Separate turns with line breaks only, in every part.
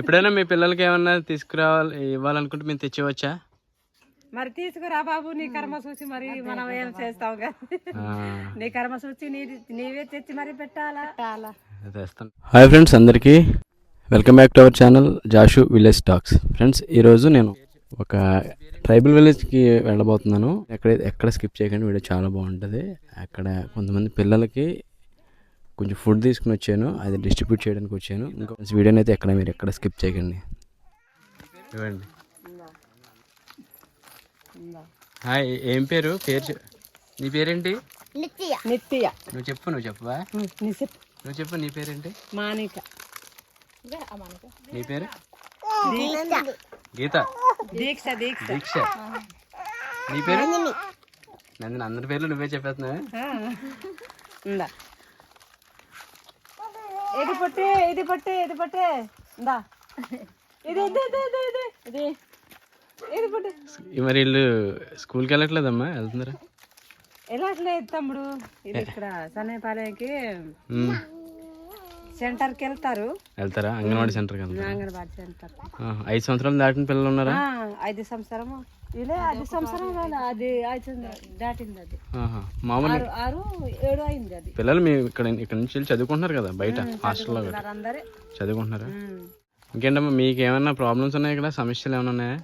ఎప్పుడైనా మీ పిల్లలకి ఏమన్నా తీసుకురావాలి ఇవ్వాలనుకుంటే మేము తెచ్చివచ్చా
మరి తీసుకురా బాబు నీ కర్మ చూసి మరి మనం ఏం చేస్తాం కదా. నీ కర్మ చూసి నీ నీవే తెచ్చి మరి పెట్టాలా?
హాయ్ ఫ్రెండ్స్ అందరికీ welcome back to our channel Jashu village talks. Friends ఈరోజు నేను ఒక ట్రైబల్ విలేజ్కి వెళ్ళబోతున్నాను. ఎక్కడ ఎక్కడ స్కిప్ చేయకండి వీడియో చాలా బాగుంటుంది. అక్కడ కొంతమంది పిల్లలకి కొంచెం ఫుడ్ తీసుకుని వచ్చాను. అది డిస్ట్రిబ్యూట్ చేయడానికి వచ్చాను. ఇంకో వీడియోని అయితే ఎక్కడ మీరు ఎక్కడ స్కిప్ చేయకండి. ఇవ్వండి. హాయ్ ఏం పేరు? పేరు నీ పేరేంటి?
నిత్య.
నువ్వు చెప్పు నువ్వు చెప్పవా? నువ్వు చెప్పు నీ పేరేంటి?
మానిక.
నీ పేరు? గీత.
దీక్ష దీక్ష.
దీక్ష. నీ పేరు? నందిని. అందరి పేర్లు నువ్వే చెప్పేస్తున్నావా.
ఇందా పట్టే ఇది పట్టే ఇది పట్టే. ఇందా. ఇది ఇది ఇది ఇది ఇది. ఇది. ఇది పట్టే.
మరి వీళ్ళు స్కూల్కి వెళ్ళట్లేదమ్మా? వెళ్తున్నారా?
వెళ్ళట్లేదు తమ్ముడు. ఇది ఇక్కడ సన్నపాలెంకి సెంటర్కి వెళ్తారు?
వెళ్తారా అంగన్వాడీ సెంటర్కి వెళ్తారా?
అంగన్వాడీ సెంటర్.
ఐదు సంవత్సరాలు దాటిన పిల్లలు ఉన్నారా?
ఐదు సంవత్సరము. ఇలే ఐదు సంవత్సరం కాదు అది ఐదు దాటింది అది.
మామూలు
ఆరు ఏడు అయింది అది.
పిల్లలు మీ ఇక్కడ ఇక్కడ నుంచి చదువుకుంటున్నారు కదా బయట హాస్టల్లో చదువుకుంటున్నారా. ఇంకేంటమ్మా మీకు ఏమన్నా ప్రాబ్లమ్స్ ఉన్నాయి ఇక్కడ? సమస్యలు ఏమైనా ఉన్నాయా?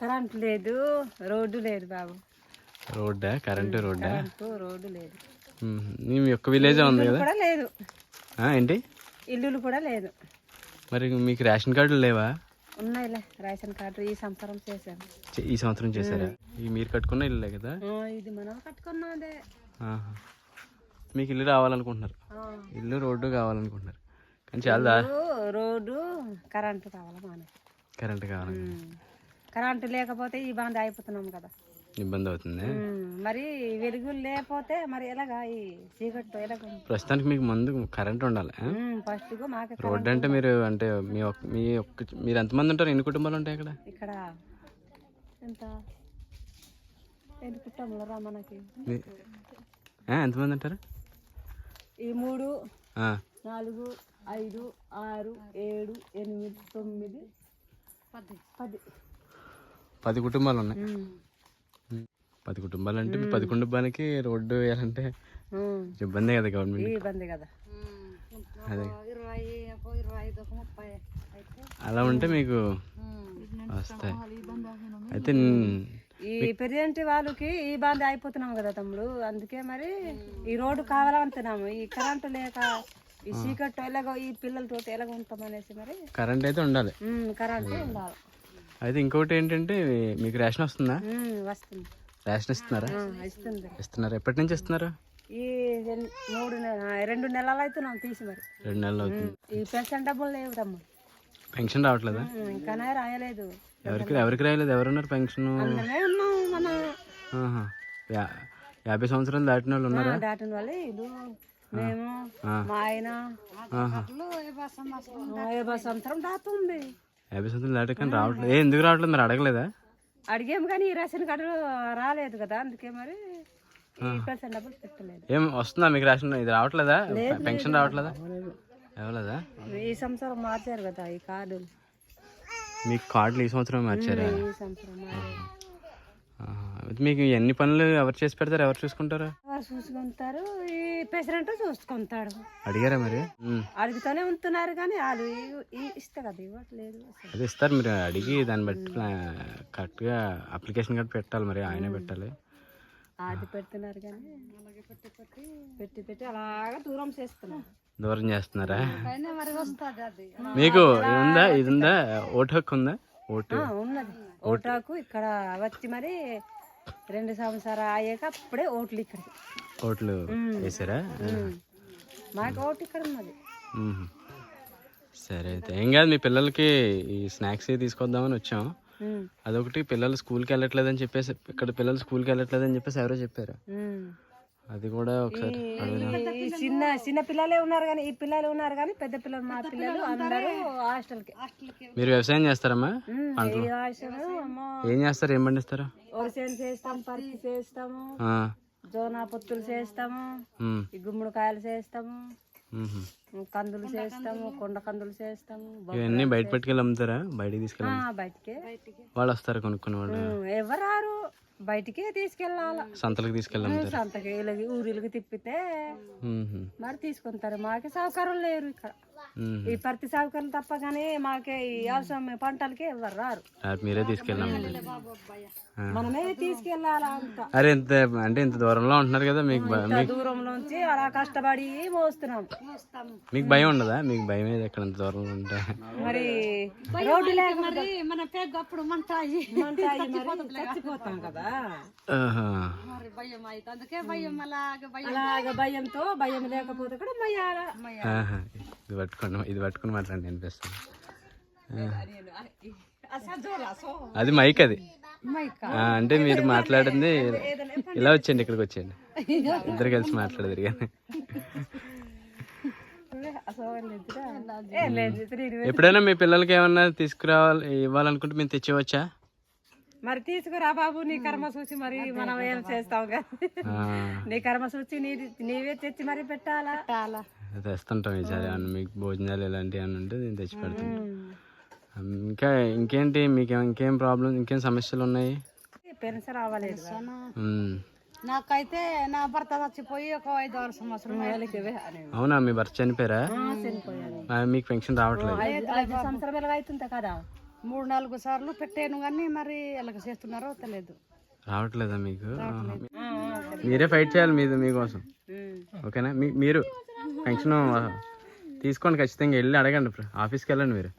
కరెంట్ లేదు రోడ్డు లేదు బాబు.
రోడ్డా? కరెంటు రోడ్డా?
రోడ్డు లేదు.
ఉమ్, మీ యొక్క విలేజే ఉంది కదా?
కూడా లేదు.
ఏంటి?
ఇల్లులు కూడా లేదు.
మరి మీకు రేషన్ కార్డులు లేవా?
ఉన్నాయిలే రేషన్ కార్డు ఈ సంవత్సరం చేశాను
ఈ సంవత్సరం చేశారా? ఈ మీరు కట్టుకున్న ఇల్లే కదా?
ఇది మనం కట్టుకున్నదే.
మీకు ఇల్లు రావాలనుకుంటున్నారు. ఇల్లు రోడ్డు కావాలనుకుంటున్నారు. కానీ చాలా
రోడ్డు కరెంటు కావాలి
కరెంట్ కావాలి.
కరెంటు లేకపోతే ఈ బాంధ అయిపోతున్నాం కదా.
ఇబ్బంది అవుతుంది.
మరి వెలుగులు లేకపోతే మరి ఎలాగా ఈ చీకట్టు ఎలాగ
ప్రస్తుతానికి మీకు ముందు కరెంట్ ఉండాలి?
ఫస్ట్ మాకు
రోడ్డు అంటే మీరు అంటే మీ ఒక్క మీ ఒక్క మీరు ఎంతమంది ఉంటారు? ఎన్ని కుటుంబాలు ఉంటాయి ఇక్కడ?
ఇక్కడ ఎంత? ఎన్ని కుటుంబాలు రా మనకి
ఎంతమంది ఉంటారు?
ఈ మూడు
ఆ,
నాలుగు ఐదు ఆరు ఏడు ఎనిమిది తొమ్మిది పది. పది.
పది కుటుంబాలు ఉన్నాయి. పది కుటుంబాలు అంటే పది కుటుంబాలకి రోడ్డు వేయాలంటే
ఉమ్.
ఇబ్బందే కదా గవర్నమెంట్
ఇబ్బంది కదా.
అదే. అలా ఉంటే మీకు వస్తాయి. అయితే
ఈ పెరియంటి వాళ్ళకి ఈ బాధ అయిపోతున్నాం కదా తమ్ముడు. అందుకే మరి ఈ రోడ్డు కావాలంటున్నాము. ఈ కరెంటు లేక ఈ చీకట్టు ఎలాగో ఈ పిల్లలతో ఎలాగ ఉంటామనేసి మరి.
కరెంట్ అయితే ఉండాలి.
ఉమ్, కరెంటు ఉండాలి.
అయితే ఇంకొకటి ఏంటంటే మీకు రేషన్ వస్తుందా?
ఉమ్, వస్తుంది.
రేషన్ ఇస్తున్నారా?
ఇస్తుంది.
ఇస్తున్నారు. ఎప్పటి నుంచి ఇస్తున్నారు?
ఈ మూడు రెండు నెలలు అవుతున్నాం తీసి మరి.
రెండు నెలలు అవుతుంది.
ఈ పెన్షన్ డబ్బులు లేవు తమ్ముడు
పెన్షన్ రావట్లేదా?
ఇంకానే రాయలేదు.
ఎవరికి ఎవరికి రాయలేదు? ఎవరున్నారు పెన్షన్? యాభై సంవత్సరాలు దాటిన వాళ్ళు ఉన్నారా?
దాటిన వాళ్ళే ఇది మేము. మా ఆయన. యాభై సంవత్సరం దాటుంది.
యాభై సంవత్సరాలు దాటి కానీ రావట్లేదు ఏ ఎందుకు రావట్లేదు మరి? అడగలేదా?
అడిగాము కానీ ఈ రేషన్ కార్డు రాలేదు కదా అందుకే మరి డబ్బులు పెట్టలేదు.
ఏం వస్తుందా మీకు రేషన్? ఇది రావట్లేదా? పెన్షన్ రావట్లేదా? ఇవ్వలేదా
ఈ సంవత్సరం మార్చారు కదా ఈ కార్డులు.
మీకు కార్డులు ఈ సంవత్సరం మార్చారా?
ఈ సంవత్సరం
మీకు ఎన్ని పనులు ఎవరు చేసి పెడతారు? ఎవరు చూసుకుంటారు?
చూసుకుంటారు? ఈ ప్రెసిడెంట్ చూసుకుంటాడు.
అడిగారా మరి.
అడుగుతూనే ఉంటున్నారు కానీ వాళ్ళు ఈ- ఈ ఇస్తే కదా ఇవ్వట్లేదు.
అదే ఇస్తారు మీరు అడిగి దాన్ని బట్టి కరెక్ట్గా అప్లికేషన్ కార్డు పెట్టాలి మరి ఆయనే పెట్టాలి.
అది పెడుతున్నారు కానీ పెట్టి పెట్టి అలాగా దూరం చేస్తున్నారు.
దూరం చేస్తున్నారా?
అది.
మీకు ఇది ఉందా? ఇది ఉందా? ఓటు హక్కు ఉందా? ఓటు.
ఉన్నది. ఓటాకు ఇక్కడ వచ్చి మరి రెండు సంవత్సరాలు అయ్యాక అప్పుడే ఓట్లు ఇక్కడికి.
ఓట్లు వేసారా?
మాకు ఓటు ఇక్కడ ఉన్నది.
సరే అయితే. ఏం కాదు మీ పిల్లలకి ఈ స్నాక్స్ తీసుకొద్దామని వచ్చాం అదొకటి పిల్లలు స్కూల్కి వెళ్ళట్లేదని చెప్పేసి ఇక్కడ పిల్లలు స్కూల్కి వెళ్ళట్లేదని చెప్పేసి ఎవరో చెప్పారు. అది కూడా ఒకసారి
ఈ- చిన్న చిన్న పిల్లలే ఉన్నారు కానీ ఈ పిల్లలు ఉన్నారు కానీ పెద్ద పిల్లలు మా పిల్లలు అందరూ హాస్టల్కి.
మీరు వ్యవసాయం చేస్తారమ్మా?
హాస్టల్?
ఏం చేస్తారు? ఏం పండిస్తారు?
వరిసేను చేస్తాం పత్తి చేస్తాము
ఆ,
జోనా పొత్తులు చేస్తాము. ఈ గుమ్మడికాయలు చేస్తాము. కందులు చేస్తాము కొండ కందులు చేస్తాము
ఇవన్నీ బయట పట్టుకెళ్ళి అమ్ముతారా? బయటికి తీసుకెళ్ళి
ఆ, బయటికే.
వాళ్ళు వస్తారు కొనుక్కునే వాళ్ళు.
ఉమ్, ఎవరారు బయటికే తీసుకెళ్ళాల.
సంతలకు తీసుకెళ్ళి అమ్ముతారు
సంతకి వీళ్ళకి ఊరిలకి తిప్పితే. మరి తీసుకుంటారు. మాకే సౌకర్యం లేరు ఇక్కడ. ఈ పత్తి సౌకర్యం తప్ప కానీ మాకే ఈ అవసరం పంటలకి ఎవరు రారు.
మీరే.
మనమే తీసుకెళ్ళాలా అంత.
అరే ఇంత అంటే ఇంత దూరంలో ఉంటున్నారు కదా మీకు భ-
ఇంత దూరం నుంచి అలా కష్టపడి మోస్తున్నాం.
మీకు భయం ఉండదా? మీకు భయం ఏది ఎక్కడ ఇంత దూరంలో ఉంటే?
మరి రోడ్డు లేక మరి
మన పెగ్గు అప్పుడు మంటాయి.
మంటాయి మరి. చచ్చిపోతాం కదా.
ఆహా.
మరి భయం అయితే. అందుకే భయం అలాగే భయం
అలాగ భయంతో భయం లేకపోతే కూడా
ఆహా. ఇది పట్టుకోండి ఇది పట్టుకుని మాట్లాడండి అనిపిస్తుంది అది మైక్ అది. అంటే మీరు మాట్లాడింది ఇలా వచ్చేయండి ఇక్కడికి వచ్చేయండి. ఇద్దరు కలిసి మాట్లాడదురు కానీ. ఎప్పుడైనా మీ పిల్లలకి ఏమన్నా తీసుకురావాలి ఇవ్వాలనుకుంటే మేము తెచ్చివచ్చా
మరి తీసుకురా బాబు నీ కర్మ చూసి మరి మనం ఏం చేస్తాం నీ కర్మ చూసి నీ నీవే తెచ్చి మరి పెట్టాలా?
తెస్తుంటాం ఈసారి ఏమన్నా మీకు భోజనాలు ఇలాంటివి ఏమన్నా ఉంటే నేను తెచ్చి పెడతాను. ఇంకా ఇంకేంటి మీకు ఇంకేం ప్రాబ్లం ఇంకేం సమస్యలు ఉన్నాయి?
పెన్షన్ రావలేదు.
నాకైతే నా భర్త చచ్చిపోయి ఒక ఐదు ఆరు సంవత్సరం
అవునా మీ భర్త చనిపోయారా? మీకు పెన్షన్ రావట్లేదు.
ఐదు ఐదు సంవత్సరాలు అవుతుందా కదా?
మూడు నాలుగు సార్లు పెట్టాను కానీ మరి ఎలాగ చేస్తున్నారో తెలియదు.
రావట్లేదా మీకు. మీరే ఫైట్ చేయాలి మీది మీకోసం. ఓకేనా? మీ మీరు పెన్షన్ తీసుకోండి ఖచ్చితంగా వెళ్ళి అడగండి ఇప్పుడు. ఆఫీస్కి వెళ్ళండి మీరు.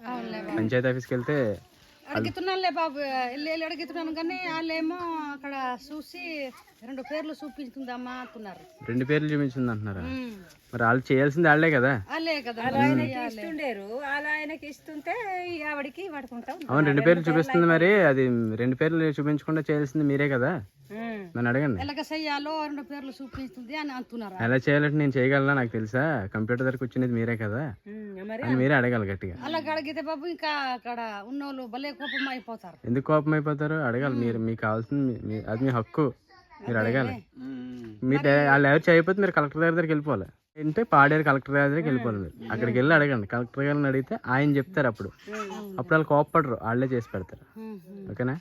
పంచాయతీ ఆఫీస్కి వెళ్తే
అడుగుతున్నానులే బాబు వెళ్ళి వెళ్ళి అడుగుతున్నాను కానీ వాళ్ళేమో అక్కడ చూసి రెండు పేర్లు చూపించుకుందామా అంటున్నారు.
రెండు పేర్లు చూపించింది అంటున్నారా? మరి వాళ్ళు చేయాల్సింది వాళ్ళే కదా?
వాళ్ళే కదా
ఆయనకి ఇస్తుండేరు. అలా ఆయనకి ఇస్తుంటే ఆవిడకి పడుకుంటాం
అవును రెండు పేర్లు చూపిస్తుంది మరి. అది రెండు పేర్లు చూపించకుండా చేయాల్సింది మీరే కదా. నన్ను అడగండి.
ఎలాగ చెయ్యాలో రెండు పేర్లు చూపిస్తుంది అని అంటున్నారు?
ఎలా చేయాలంటే నేను చేయగలనా నాకు తెలుసా? కంప్యూటర్ దగ్గర కూర్చునేది మీరే కదా?
మరి
అని మీరే అడగాలి గట్టిగా.
అలాగ అడిగితే బాబు ఇంకా అక్కడ ఉన్నోళ్ళు భలే కోపం అయిపోతారు.
ఎందుకు కోపం అయిపోతారు? అడగాలి. మీరు మీకు కావాల్సింది అది మీ హక్కు. మీరు అడగాలి. మీ వాళ్ళు ఎవరు చేయకపోతే మీరు కలెక్టర్ గారి దగ్గరికి వెళ్ళిపోవాలి. అంటే పాడేరు కలెక్టర్ గారి దగ్గరికి వెళ్ళిపోవాలి మీరు. అక్కడికి వెళ్ళి అడగండి. కలెక్టర్ గారిని అడిగితే ఆయన చెప్తారు అప్పుడు. అప్పుడు వాళ్ళు కోపపడరు. వాళ్ళే చేసి పెడతారు. ఓకేనా.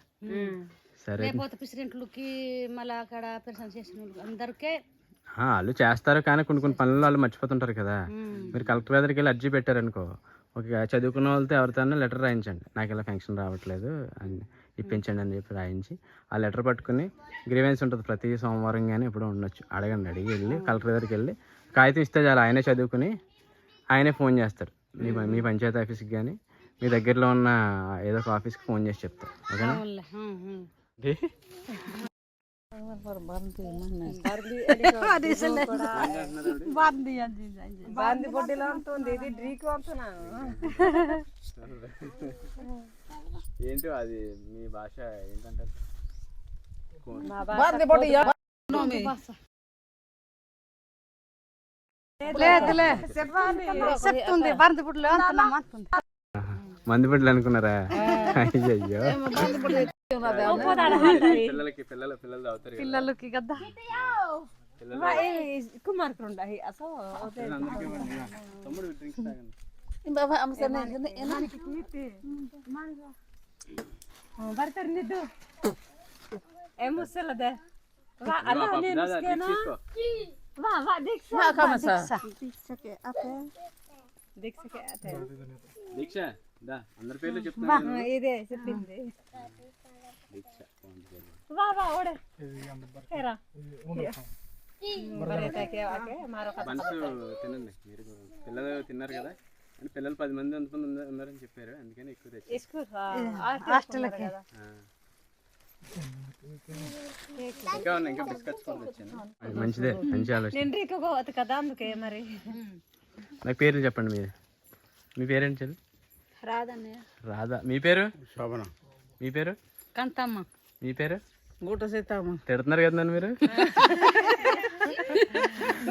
సరే.
లేకపోతే ప్రెసిడెంట్లకి మళ్ళీ అక్కడ పెన్షన్ చేసిన వాళ్ళకి అందరికీ
ఆ, వాళ్ళు చేస్తారు కానీ కొన్ని కొన్ని పనులు వాళ్ళు మర్చిపోతుంటారు కదా. మీరు కలెక్టర్ దగ్గరికి వెళ్ళి అర్జీ పెట్టారనుకో ఒక చదువుకున్న వాళ్ళతో ఎవరితోనో లెటర్ రాయించండి. నాకు ఇలా ఫంక్షన్ రావట్లేదు అని. ఇప్పించండి అని చెప్పి రాయించి ఆ లెటర్ పట్టుకుని గ్రీవెన్స్ ఉంటుంది ప్రతి సోమవారం కానీ ఎప్పుడో ఉండొచ్చు. అడగండి అడిగి వెళ్ళి కలెక్టర్ దగ్గరికి వెళ్ళి కాగితం ఇస్తే చాలు ఆయనే చదువుకుని ఆయనే ఫోన్ చేస్తారు. మీ ప- మీ పంచాయతీ ఆఫీస్కి కానీ మీ దగ్గరలో ఉన్న ఏదో ఒక ఆఫీస్కి ఫోన్ చేసి చెప్తారు. ఓకేనా?
బాంది బొడ్డిలో ఉంటుంది ఇది డ్రీకు అంటున్నాను
ఏంటో అది మీ భాష ఏంటంటారు
భాష
లేదులే చెప్తుంది అంటున్నాం అంటుంది
అనుకున్నారా అయ్యయ్యో పిల్లలకి పిల్లలు పిల్లలు తాగుతారు కదా.
పిల్లలకి కదా
కుమార్కుడు అసలు
అందరికీ ఇవ్వండి. తమ్ముడు డ్రింక్స్ తాగండి
ಬರ್ತಾರೆ ನಿದ್ದು ಏ ಮುಸಲದೆ ವಾ ಅಲ್ಲ
పాప,
ನೀನು
దా, దా, డ్రింక్స్ తీసుకో.
ವಾ ವಾ ದೀಕ್ಷಾ దీక్షకే అతే
దీక్ష దా అందరి పేర్లు చెప్తాను
ఇదే చెప్పింది.
దీక్ష బాగుంది పేరు.
వా వా ఓడే. ఏరా బరే తాకే వాకే మరొక
బన్స్ తినండి మీరు. పిల్లలు తిన్నారు కదా అని పిల్లలు పది మంది అంతమంది ఉన్నారు- ఉన్నారని చెప్పారు అందుకని ఎక్కువ ఇంకా ఉన్నాయి ఇంకా బిస్కెట్స్ కూడా తెచ్చాను. అది మంచిదే మంచి ఆలోచన.
కదా అందుకే మరి.
నాకు పేర్లు చెప్పండి మీరు. మీ పేరేంటి చెల్లి? రాధా. మీ పేరు? శోభన. మీ పేరు?
కంతమ్మ.
మీ పేరు?
గుట్ట సీతమ్మ.
తిడుతున్నారు కదా నన్ను మీరు?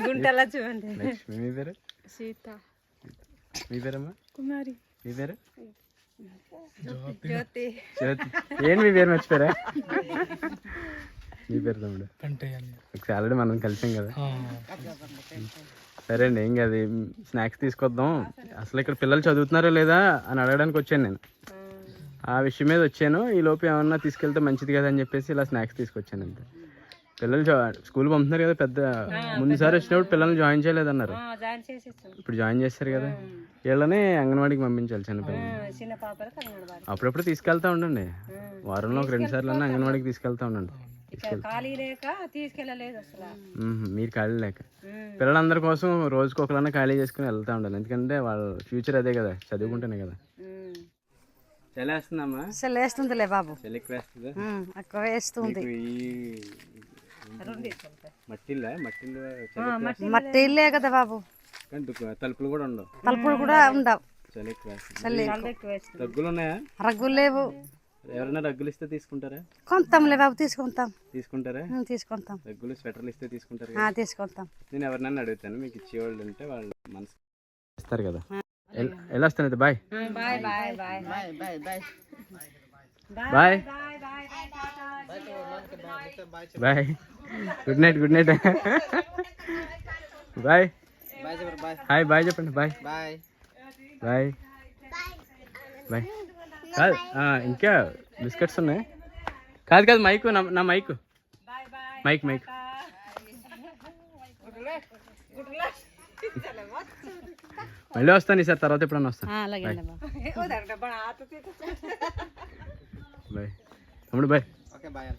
గుంటలా చూడండి.
లక్ష్మి మీ పేరు?
సీత.
మీ పేరమ్మా?
కుమారి.
మీ పేరు?
జ్యోతి.
జ్యోతి. ఏంటి మీ పేరు మర్చిపోయారా? మీ పేరు తమ్ముడు. ఒకసారి ఆల్రెడీ మనం కలిసాం కదా. సరే అండి ఏం కాదు స్నాక్స్ తీసుకొద్దాం. అసలు ఇక్కడ పిల్లలు చదువుతున్నారో లేదా అని అడగడానికి వచ్చాను నేను. ఆ విషయం మీద వచ్చాను. ఈ లోపు ఏమన్నా తీసుకెళ్తే మంచిది కదా అని చెప్పేసి ఇలా స్నాక్స్ తీసుకొచ్చాను అంతే. పిల్లలు స్కూల్ పంపుతున్నారు కదా పెద్ద ముందుసారి వచ్చినప్పుడు పిల్లల్ని జాయిన్ చేయలేదన్నారు. ఇప్పుడు జాయిన్ చేస్తారు కదా. వీళ్ళని అంగన్వాడికి పంపించాలి చిన్న పిల్లలు అప్పుడప్పుడు తీసుకెళ్తా ఉండండి. వారంలో ఒక రెండు సార్లు అన్నా అంగన్వాడికి తీసుకెళ్తా ఉండండి.
ఖాళీ లేక తీసుకెళ్ళలేదు అసలు.
మ్మ్. మీరు ఖాళీ లేక. పిల్లలందరి కోసం రోజుకి ఒకలన్నా ఖాళీ చేసుకుని వెళ్తా ఉండాలి. ఎందుకంటే వాళ్ళ ఫ్యూచర్ అదే కదా చదువుకుంటేనే కదా.
ఉమ్.
చలేస్తుందమ్మా?
అసలు వేస్తుందిలే బాబు.
చలికి వేస్తుందా?
ఉమ్, ఎక్కువ వేస్తుంది.
మీకు ఈ మట్టిల్లా? మట్టిల్లు
మట్టి ఇల్లే కదా బాబు.
తలుపులు కూడా ఉండవు.
తలుపులు కూడా ఉండవు.
చలికి వేస్తుంది. ఉన్నాయా
రగ్గులు లేవు.
ఎవరైనా రగ్గులు ఇస్తే తీసుకుంటారా?
కొంటాంలే బాబు తీసుకుంటాం.
తీసుకుంటారా?
తీసుకుంటాం.
రగ్గులు స్వెటర్లు ఇస్తే తీసుకుంటారు
తీసుకుంటాం.
నేను ఎవరినైనా అడుగుతాను మీకు ఇచ్చేవాళ్ళు ఉంటే వాళ్ళు మనసు. ఇస్తారు కదా. ఎల్- వెళ్ళొస్తాను అయితే bye?
Bye bye bye bye. Bye bye
bye.
Bye. Bye.
Bye good night good night. Bye. Hi bye చెప్పండి బాయ్.
బాయ్.
బాయ్. బాయ్. కాదు ఆ, ఇంకా బిస్కెట్స్ ఉన్నాయి. కాదు కాదు మైక్ నా మైక్. Mic mic. మళ్ళీ వస్తాను ఈసారి తర్వాత ఎప్పుడన్నా వస్తాను.
ఆ, అలాగే బాబు
బాయ్. తమ్ముడు బాయ్.
Okay bye.